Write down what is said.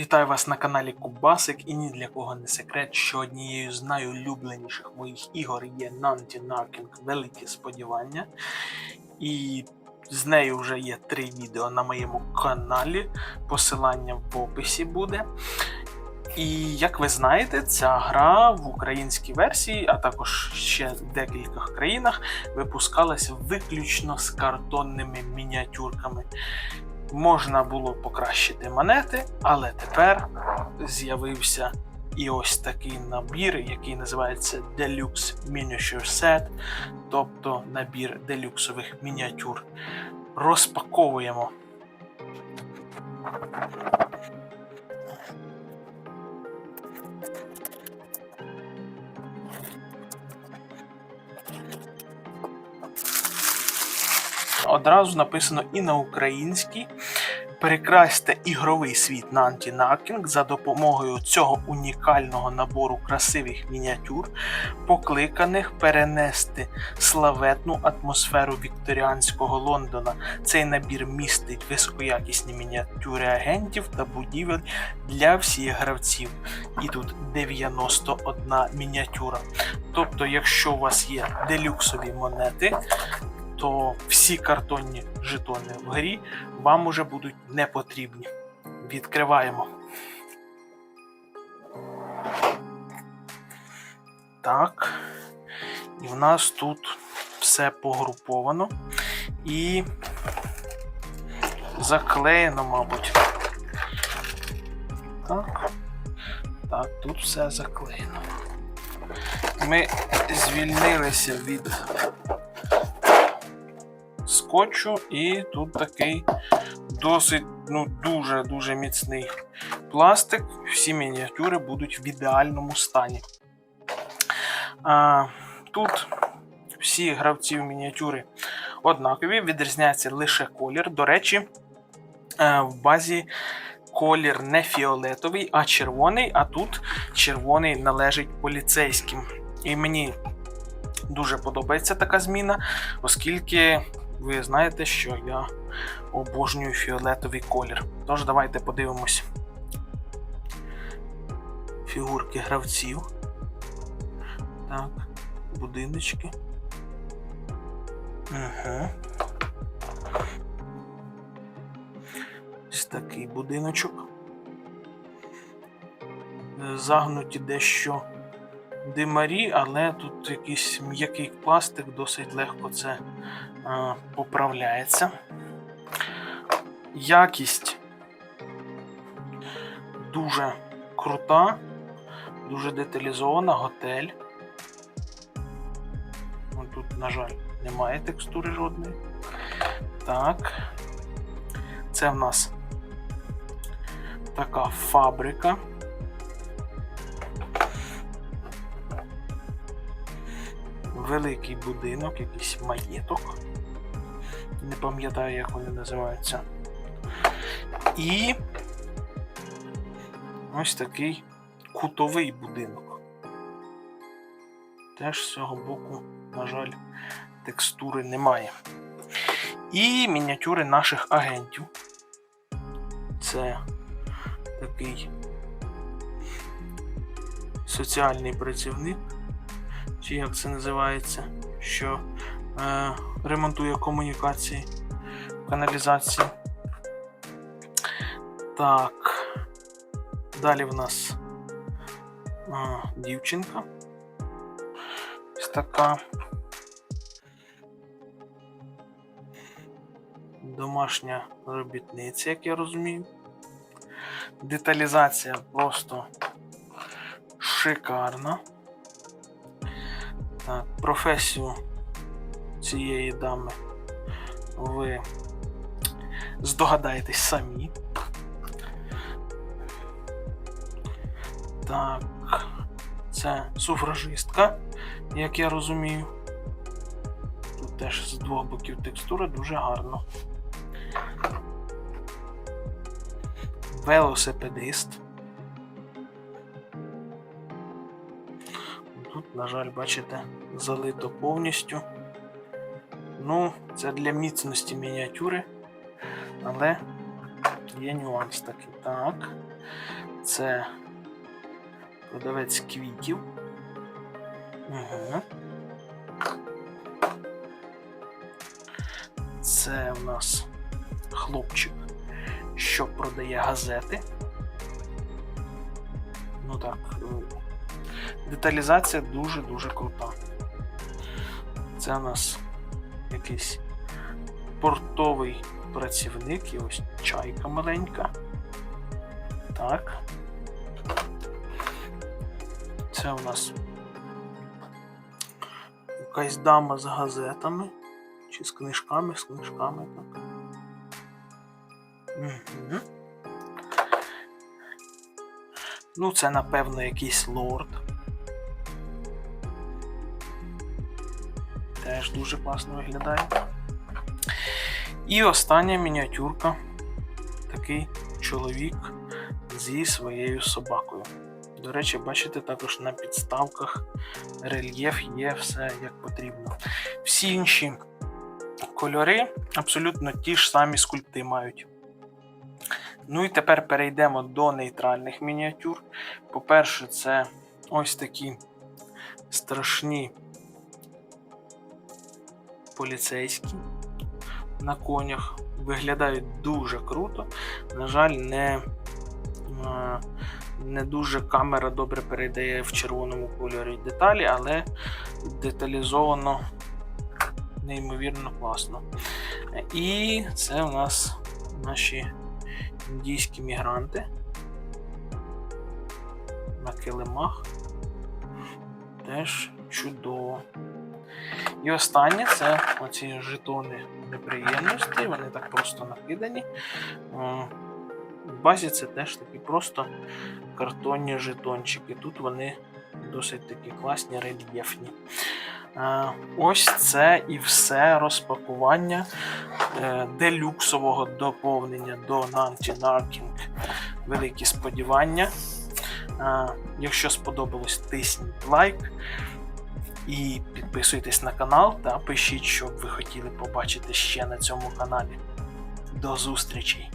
Вітаю вас на каналі Кубасик і ні для кого не секрет, що однією з найулюбленіших моїх ігор є Nanty Narking Великі Сподівання. І з нею вже є три відео на моєму каналі. Посилання в описі буде. І як ви знаєте, ця гра в українській версії, а також ще в декількох країнах, випускалася виключно з картонними мініатюрками можна було покращити монети, але тепер з'явився і ось такий набір, який називається Deluxe Miniature Set, тобто набір делюксових мініатюр. Розпаковуємо. Одразу написано і на українській. Перекрасьте ігровий світ на антінаркінг за допомогою цього унікального набору красивих мініатюр, покликаних перенести славетну атмосферу вікторіанського Лондона. Цей набір містить високоякісні мініатюри агентів та будівель для всіх гравців. І тут 91 мініатюра. Тобто, якщо у вас є делюксові монети, всі картонні жетони в грі вам уже будуть не потрібні. Відкриваємо. Так. І в нас тут все погруповано і заклеєно, мабуть. Так. Так, тут все заклеєно. Ми звільнилися від скотчу, і тут такий досить ну, дуже-дуже міцний пластик. Всі мініатюри будуть в ідеальному стані. А, Тут всі гравці в мініатюри однакові, відрізняється лише колір. До речі, е, в базі колір не фіолетовий, а червоний, а тут червоний належить поліцейським. І мені дуже подобається така зміна, оскільки ви знаєте, що я обожнюю фіолетовий колір. Тож, давайте подивимось фігурки гравців. Так, будиночки. Угу. Ось такий будиночок. Загнуті дещо димарі, але тут якийсь м'який пластик, досить легко це поправляється. Якість дуже крута, дуже деталізована, готель. Ну, Тут, на жаль, немає текстури жодної. Так. Це в нас така фабрика. великий будинок, якийсь маєток. Не пам'ятаю, як вони називаються. І ось такий кутовий будинок. Теж з цього боку, на жаль, текстури немає. І мініатюри наших агентів. Це такий соціальний працівник чи як це називається, що е, ремонтує комунікації, каналізації. Так, далі в нас е, дівчинка. Ось така. Домашня робітниця, як я розумію. Деталізація просто шикарна. Так, професію цієї дами ви здогадаєтесь самі. Так, це суфражистка, як я розумію. Тут теж з двох боків текстура дуже гарно. Велосипедист. Тут, на жаль, бачите, залито повністю. Ну, це для міцності мініатюри, але є нюанс такий. Так. Це продавець квітів. Угу. Це у нас хлопчик, що продає газети. Ну так, е, деталізація дуже-дуже крута. Це у нас якийсь портовий працівник і ось чайка маленька. Так. Це у нас якась дама з газетами. Чи з книжками, з книжками, так. Угу. Ну, це, напевно, якийсь лорд. Теж дуже класно виглядає. І остання мініатюрка. Такий чоловік зі своєю собакою. До речі, бачите, також на підставках рельєф є все як потрібно. Всі інші кольори абсолютно ті ж самі скульпти мають. Ну і тепер перейдемо до нейтральних мініатюр. По-перше, це ось такі страшні поліцейські на конях. Виглядають дуже круто. На жаль, не, е, не дуже камера добре передає в червоному кольорі деталі, але деталізовано неймовірно класно. І це у нас наші індійські мігранти на килимах. Теж чудово. І останнє це оці жетони неприємності, вони так просто накидані. В базі це теж такі просто картонні жетончики. Тут вони досить такі класні, рельєфні. Е, Ось це і все розпакування е, делюксового доповнення до Nanti Narking. Великі сподівання. Е, Якщо сподобалось, тисніть лайк. І підписуйтесь на канал та пишіть, що ви хотіли побачити ще на цьому каналі. До зустрічей!